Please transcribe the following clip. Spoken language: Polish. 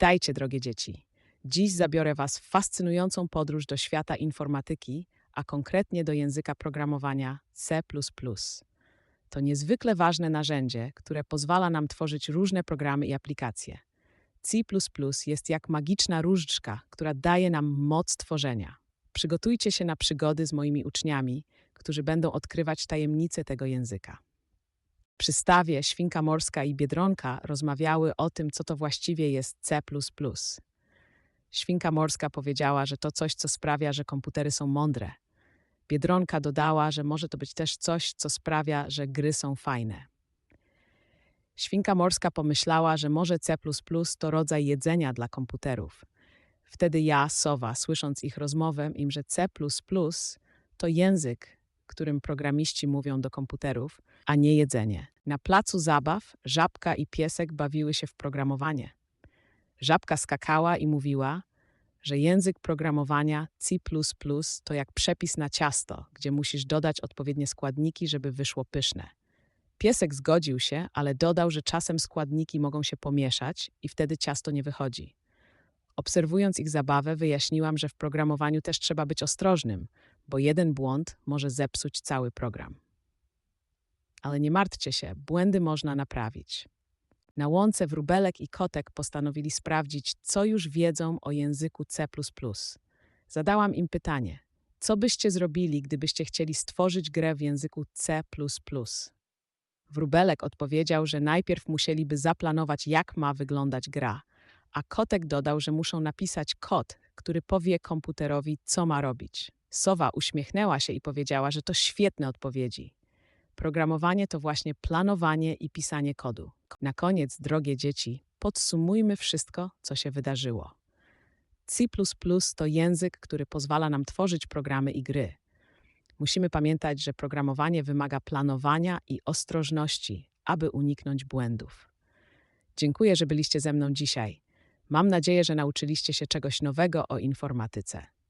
Witajcie, drogie dzieci. Dziś zabiorę Was w fascynującą podróż do świata informatyki, a konkretnie do języka programowania C. To niezwykle ważne narzędzie, które pozwala nam tworzyć różne programy i aplikacje. C jest jak magiczna różdżka, która daje nam moc tworzenia. Przygotujcie się na przygody z moimi uczniami, którzy będą odkrywać tajemnice tego języka. Przy stawie Świnka Morska i Biedronka rozmawiały o tym, co to właściwie jest C. Świnka Morska powiedziała, że to coś, co sprawia, że komputery są mądre. Biedronka dodała, że może to być też coś, co sprawia, że gry są fajne. Świnka Morska pomyślała, że może C to rodzaj jedzenia dla komputerów. Wtedy ja, sowa, słysząc ich rozmowę, im, że C to język, którym programiści mówią do komputerów, a nie jedzenie. Na placu zabaw żabka i piesek bawiły się w programowanie. Żabka skakała i mówiła, że język programowania C to jak przepis na ciasto, gdzie musisz dodać odpowiednie składniki, żeby wyszło pyszne. Piesek zgodził się, ale dodał, że czasem składniki mogą się pomieszać i wtedy ciasto nie wychodzi. Obserwując ich zabawę, wyjaśniłam, że w programowaniu też trzeba być ostrożnym, bo jeden błąd może zepsuć cały program. Ale nie martwcie się, błędy można naprawić. Na łące wróbelek i kotek postanowili sprawdzić, co już wiedzą o języku C. Zadałam im pytanie: co byście zrobili, gdybyście chcieli stworzyć grę w języku C. Wróbelek odpowiedział, że najpierw musieliby zaplanować, jak ma wyglądać gra, a kotek dodał, że muszą napisać kod, który powie komputerowi, co ma robić. Sowa uśmiechnęła się i powiedziała, że to świetne odpowiedzi. Programowanie to właśnie planowanie i pisanie kodu. Na koniec, drogie dzieci, podsumujmy wszystko, co się wydarzyło. C to język, który pozwala nam tworzyć programy i gry. Musimy pamiętać, że programowanie wymaga planowania i ostrożności, aby uniknąć błędów. Dziękuję, że byliście ze mną dzisiaj. Mam nadzieję, że nauczyliście się czegoś nowego o informatyce.